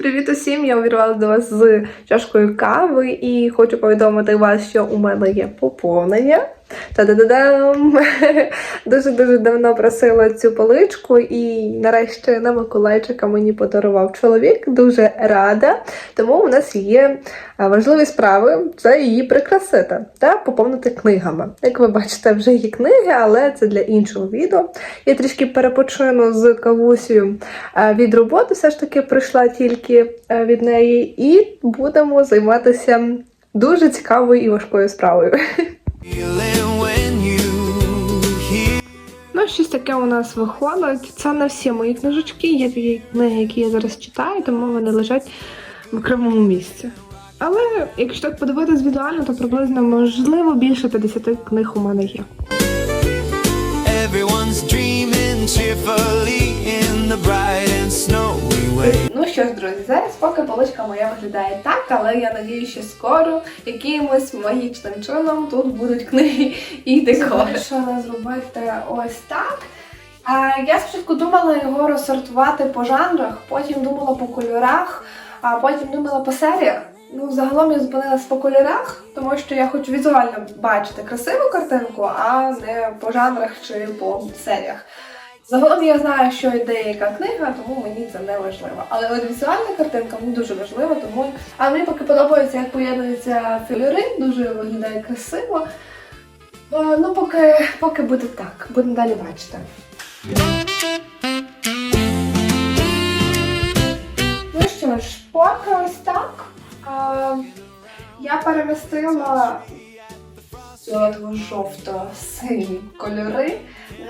Привіт усім! Я увірвала до вас з чашкою кави і хочу повідомити вас, що у мене є поповнення. Та-да-да-дам! Дуже-дуже давно просила цю поличку, і нарешті на Миколайчика мені подарував чоловік. Дуже рада. Тому у нас є важливі справи це її прикрасити та поповнити книгами. Як ви бачите, вже є книги, але це для іншого відео. Я трішки перепочину з кавусею а, від роботи, все ж таки прийшла тільки від неї, і будемо займатися дуже цікавою і важкою справою. щось таке у нас виходить. Це не всі мої книжечки. Є книги, які я зараз читаю, тому вони лежать в окремому місці. Але якщо так подивитись візуально, то приблизно можливо більше 50 книг у мене є. Ну що ж, друзі, зараз поки поличка моя виглядає так, але я надію, що скоро якимось магічним чином тут будуть книги і декор. Вирішила зробити ось так. А, я спочатку думала його розсортувати по жанрах, потім думала по кольорах, а потім думала по серіях. Ну, загалом я зупинилась по кольорах, тому що я хочу візуально бачити красиву картинку, а не по жанрах чи по серіях. Загалом я знаю, що йде яка книга, тому мені це не важливо. Але от візуальна картинка мені дуже важлива, тому а мені поки подобається, як поєднуються кольори, дуже виглядає красиво. Е, Ну, поки, поки буде так, будемо далі бачити. Ну що ж, поки ось так. Е, я перемістила жовто-сині кольори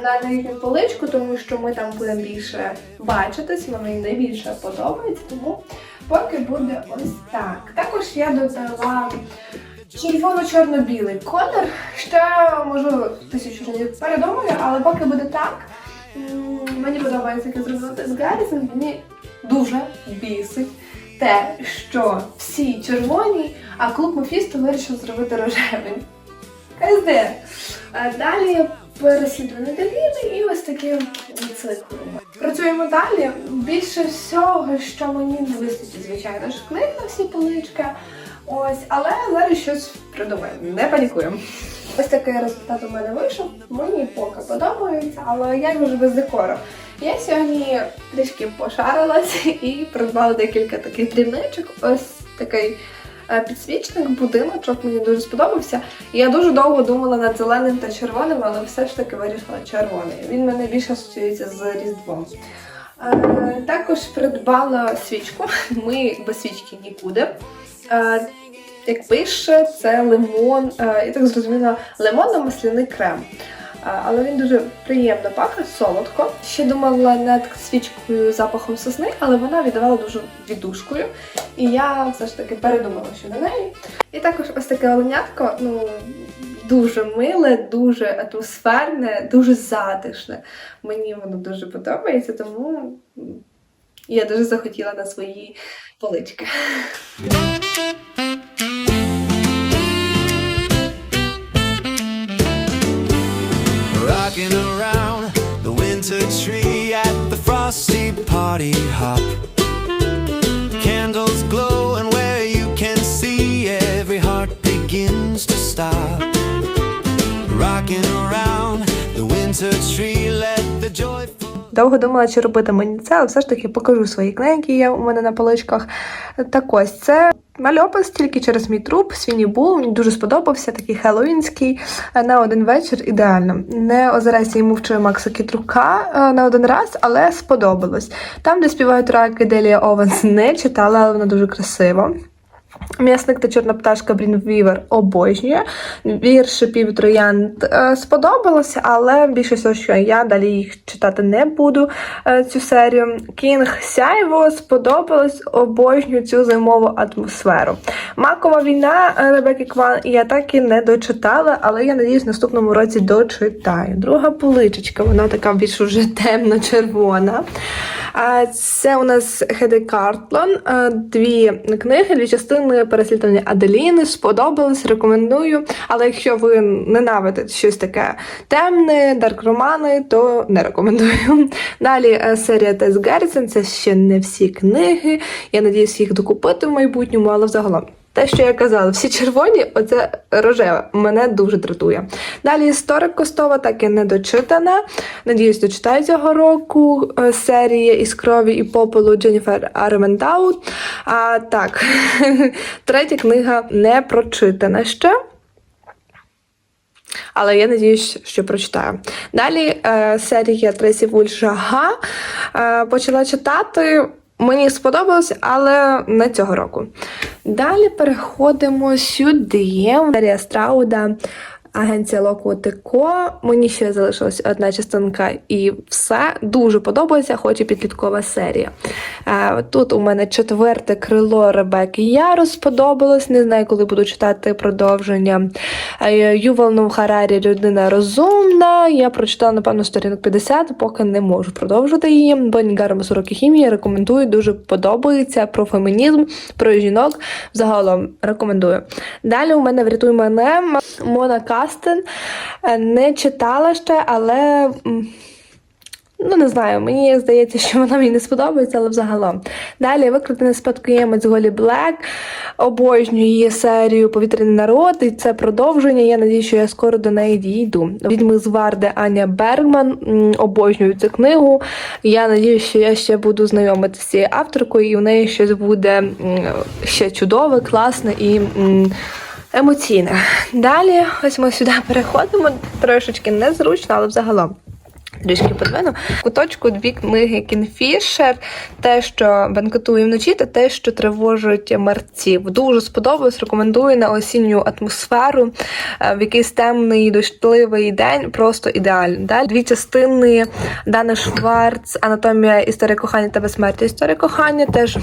на нижню поличку, тому що ми там будемо більше бачитись, мені найбільше подобається, тому поки буде ось так. Також я додала червоно-чорно-білий колір. Ще можливо тисячу разів передумаю, але поки буде так. Мені подобається, як я зробила з Гаррісом, мені дуже бісить те, що всі червоні, а клуб Мефісто вирішив зробити рожевим. КСД. А Далі я переслідую Деліни і ось таким циклом. Працюємо далі. Більше всього, що мені не вистачить, звичайно ж, книг на всі полички. Ось, але зараз щось придумаємо. Не панікуємо. Ось такий результат у мене вийшов. Мені поки подобається, але як вже без декору. Я сьогодні трішки пошарилась і придбала декілька таких дрібничок. Ось такий е, підсвічник, будиночок мені дуже сподобався. Я дуже довго думала над зеленим та червоним, але все ж таки вирішила червоний. Він мене більше асоціюється з Різдвом. Е, також придбала свічку. Ми без свічки нікуди. Е, як пише, це лимон, е, я так зрозуміла, лимонно-масляний крем. Але він дуже приємно пахне, солодко. Ще думала над свічкою запахом сосни, але вона віддавала дуже віддушкою. І я все ж таки передумала щодо неї. І також ось таке оленятко, ну дуже миле, дуже атмосферне, дуже затишне. Мені воно дуже подобається, тому я дуже захотіла на свої полички. Party hop. Candles glow, and where you can see every heart begins to stop. Rocking around the winter tree, let the joyful. Довго думала, чи робити мені це, але все ж таки покажу свої книги, які є у мене на поличках. Так ось це мальопис тільки через мій труп, Свіні Бул. Мені дуже сподобався, такий хеллоуінський е, на один вечір ідеально. Не озирайся йому вчив Макса Кітрука е, на один раз, але сподобалось. Там, де співають раки Делія Овенс, не читала, але вона дуже красива. М'ясник та чорна пташка Брін Вівер обожнює. Вірші шипів троянд е, сподобалося, але більше всього, що я далі їх читати не буду. е, цю серію. Кінг Сяйво сподобалось, обожнюю цю зимову атмосферу. Макова війна е, Ребекки Кван я так і не дочитала, але я надіюсь, в наступному році дочитаю. Друга поличечка, вона така більш уже темно-червона. Це у нас Хеди Картлон, дві книги, дві частини переслідування Аделіни, сподобалось, рекомендую. Але якщо ви ненавидите щось таке темне, дарк-романи, то не рекомендую. Далі е, серія Тес Герцен, це ще не всі книги. Я надіюсь їх докупити в майбутньому, але взагалом. Те, що я казала, всі червоні, оце рожеве, мене дуже дратує. Далі історик Костова, так і не дочитана. Надіюсь, дочитаю цього року е, серія із крові і попелу Дженніфер Армендаут. А так, третя книга не прочитана ще. Але я надіюсь, що прочитаю. Далі е, серія Тресі Вуль Жага е, почала читати. Мені сподобалось, але не цього року. Далі переходимо сюди. Дарія Страуда, агенція Локотико. Мені ще залишилась одна частинка і все. Дуже подобається, хоч і підліткова серія. Е, Тут у мене четверте крило Ребекки Яру сподобалось. Не знаю, коли буду читати продовження. Е, Ювал Нов Харарі людина розумна. Я прочитала, напевно, сторінок 50, поки не можу продовжити її. Бонні Гармас уроки хімії рекомендую, дуже подобається про фемінізм, про жінок. Загалом рекомендую. Далі у мене врятуй мене Мона Кастен. Е, Не читала ще, але. Ну, не знаю, мені здається, що вона мені не сподобається, але взагалом. Далі викрадений спадкоємець Голі Блек. Обожнюю її серію Повітряний народ, і це продовження. Я надію, що я скоро до неї дійду. Відьми з Варди Аня Бергман. Обожнюю цю книгу. Я надію, що я ще буду знайомитися з цією авторкою, і в неї щось буде ще чудове, класне і. Емоційне. Далі, ось ми сюди переходимо. Трошечки незручно, але взагалом. Трішки подвину. Куточку дві книги Кінфішер, те, що бенкетує вночі, та те, що тривожить мерців. Дуже сподобалось, рекомендую на осінню атмосферу, е, в якийсь темний, дощливий день, просто ідеально. Далі дві частини Дана Шварц, Анатомія історія кохання та безсмертя історія кохання. Теж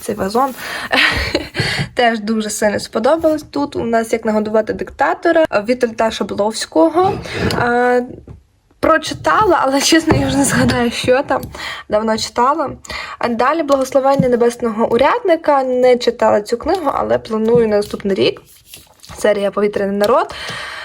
цей вазон теж дуже сильно сподобалось. Тут у нас як нагодувати диктатора Вітальта Шабловського. Прочитала, але чесно, я вже не згадаю, що там. Давно читала. А далі благословення небесного урядника. Не читала цю книгу, але планую на наступний рік. Серія Повітряний народ.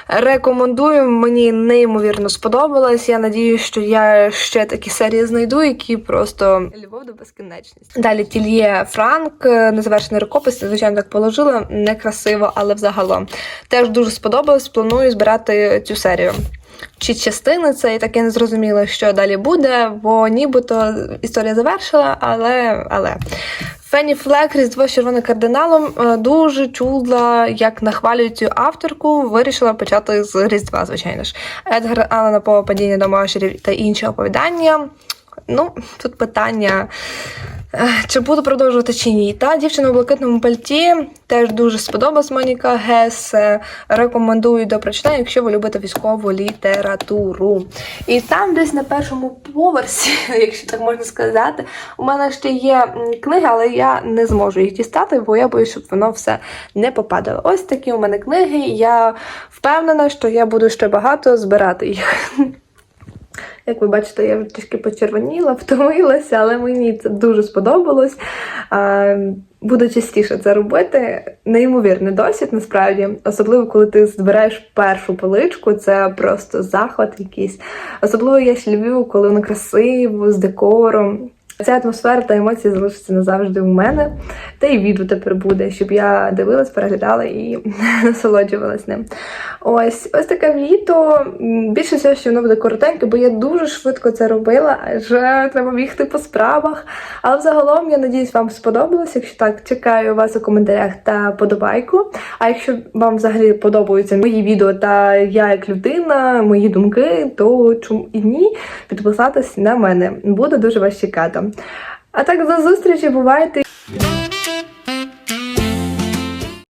Рекомендую, мені неймовірно сподобалось. Я надію, що я ще такі серії знайду, які просто любов до безкінечності. Далі Тільє Франк, незавершений рукопис, звичайно, так положила. Некрасиво, але взагалом. Теж дуже сподобалось. Планую збирати цю серію. Чи частини це і таке не зрозуміло, що далі буде, бо нібито історія завершила, але. але. Фенні Флек, Різдво з червоним кардиналом е, дуже чула, як нахвалюють цю авторку. Вирішила почати з Різдва, звичайно ж. Едгар Алана По падіння до Машерів та інші оповідання. Ну, тут питання, чи буду продовжувати чи ні. Та дівчина у блакитному пальті теж дуже сподобалась Моніка Гес. Е, Рекомендую до прочитання, якщо ви любите військову літературу. І там, десь на першому поверсі, якщо так можна сказати, у мене ще є книги, але я не зможу їх дістати, бо я боюсь, щоб воно все не попадало. Ось такі у мене книги. Я впевнена, що я буду ще багато збирати їх. Як ви бачите, я вже трішки почервоніла, втомилася, але мені це дуже сподобалось. Буду частіше це робити. Неймовірний досвід, насправді, особливо коли ти збираєш першу поличку, це просто захват якийсь. Особливо я ще люблю, коли воно красиво, з декором. Ця атмосфера та емоції залишаться назавжди у мене. Та й відео тепер буде, щоб я дивилась, переглядала і насолоджувалась ним. Ось ось таке відео. Більше всього, що воно буде коротеньке, бо я дуже швидко це робила, адже треба бігти по справах. Але взагалом, я надіюсь, вам сподобалось. Якщо так, чекаю вас у коментарях та подобайку. А якщо вам взагалі подобаються мої відео та я як людина, мої думки, то чому і ні, підписатись на мене. Буду дуже вас чекати. А так, до зустрічі, бувайте!